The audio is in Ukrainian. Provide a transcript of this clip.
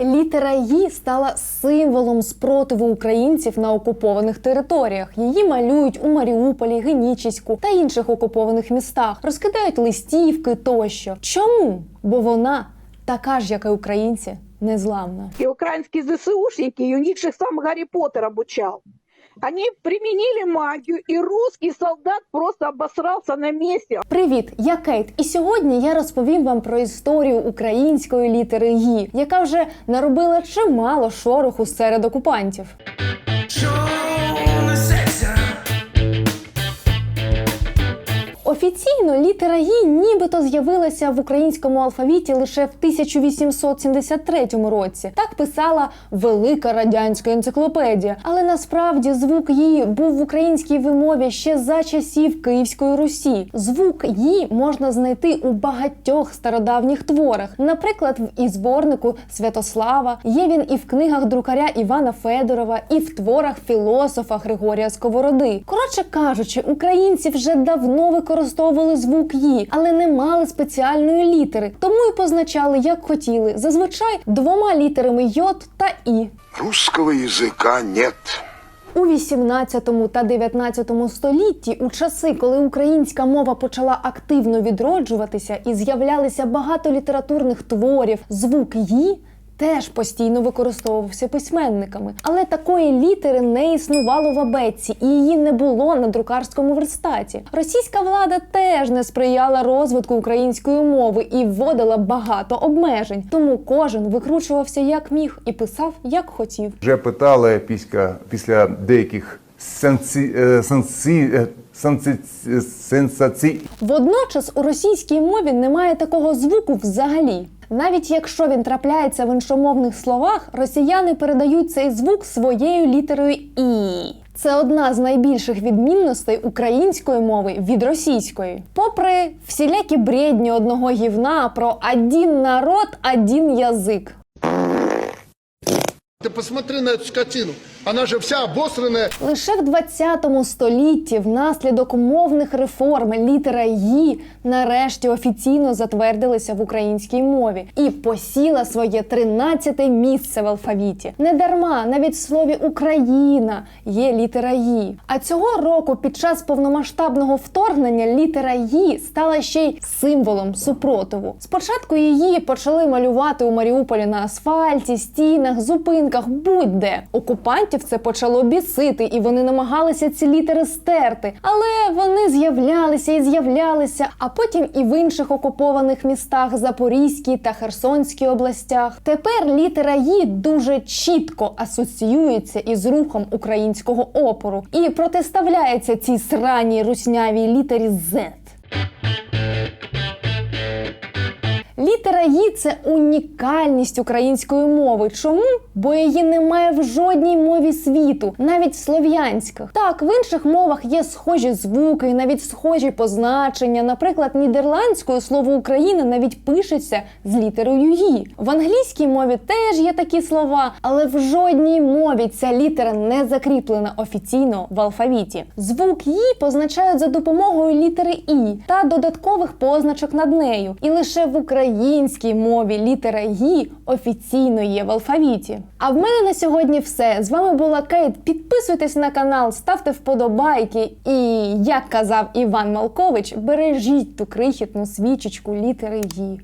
Літера «Ї» стала символом спротиву українців на окупованих територіях. Її малюють у Маріуполі, Генічеську та інших окупованих містах, розкидають листівки тощо. Чому? Бо вона така ж, як і українці, незламна. і українські ЗСУшники, и у них же сам Гаррі Поттер обучал. Они применили магию, и русский солдат просто обосрался на месте. Привіт, я Кейт, і сьогодні я розповім вам про історію української літери «Ї», яка вже наробила чимало шороху серед окупантів. Офіційно літера «Ї» нібито з'явилася в українському алфавіті лише в 1873 році. Так писала велика радянська енциклопедія. Але насправді звук «Ї» був в українській вимові ще за часів Київської Русі. Звук «Ї» можна знайти у багатьох стародавніх творах. Наприклад, в і зборнику Святослава є він і в книгах друкаря Івана Федорова, і в творах філософа Григорія Сковороди. Коротше кажучи, українці вже давно використовували звук «ї», але не мали спеціальної літери, тому і позначали як хотіли. Зазвичай двома літерами йод та і. Русского языка нет. У 18 та 19 столітті, у часи, коли українська мова почала активно відроджуватися і з'являлися багато літературних творів, звук «ї» теж постійно використовувався письменниками. Але такої літери не існувало в абетці, і її не було на друкарському верстаті. Російська влада теж не сприяла розвитку української мови і вводила багато обмежень. Тому кожен викручувався як міг і писав як хотів. Вже питали після, після деяких сенсі, е, сенсі, е, сенсацій Водночас у російській мові немає такого звуку взагалі. Навіть якщо він трапляється в іншомовних словах, росіяни передають цей звук своєю літерою і. Це одна з найбільших відмінностей української мови від російської. Попри всілякі бредні одного гівна про один народ, один язик. Ты посмотри на эту скотину. Она же вся обосранная. Лише в 20 столітті, внаслідок мовних реформ, літера «ї» нарешті офіційно затвердилася в українській мові і посіла своє 13-те місце в алфавіті. Недарма навіть в слові Україна є літера «ї». А цього року, під час повномасштабного вторгнення, літера «ї» стала ще й символом супротиву. Спочатку її почали малювати у Маріуполі на асфальті, стінах, зупинках, будь-де. Окупантів це почало бісити, і вони намагалися ці літери стерти. Але вони з'являлися і з'являлися, а потім і в інших окупованих містах Запорізькій та Херсонській областях. Тепер літера «Ї» дуже чітко асоціюється із рухом українського опору і протиставляється цій сраній руснявій літері «З». Літера «Ї» – це унікальність української мови. Чому? Бо її немає в жодній мові світу, навіть в слов'янських. Так, в інших мовах є схожі звуки, навіть схожі позначення. Наприклад, нідерландською слово Україна навіть пишеться з літерою «Ї». В англійській мові теж є такі слова, але в жодній мові ця літера не закріплена офіційно в алфавіті. Звук «Ї» позначають за допомогою літери І та додаткових позначок над нею. І лише в українській мові літера «Ї» офіційно є в алфавіті. А в мене на сьогодні все. З вами була Кейт. Підписуйтесь на канал, ставте вподобайки. І як казав Іван Малкович, бережіть ту крихітну свічечку літери «Ї».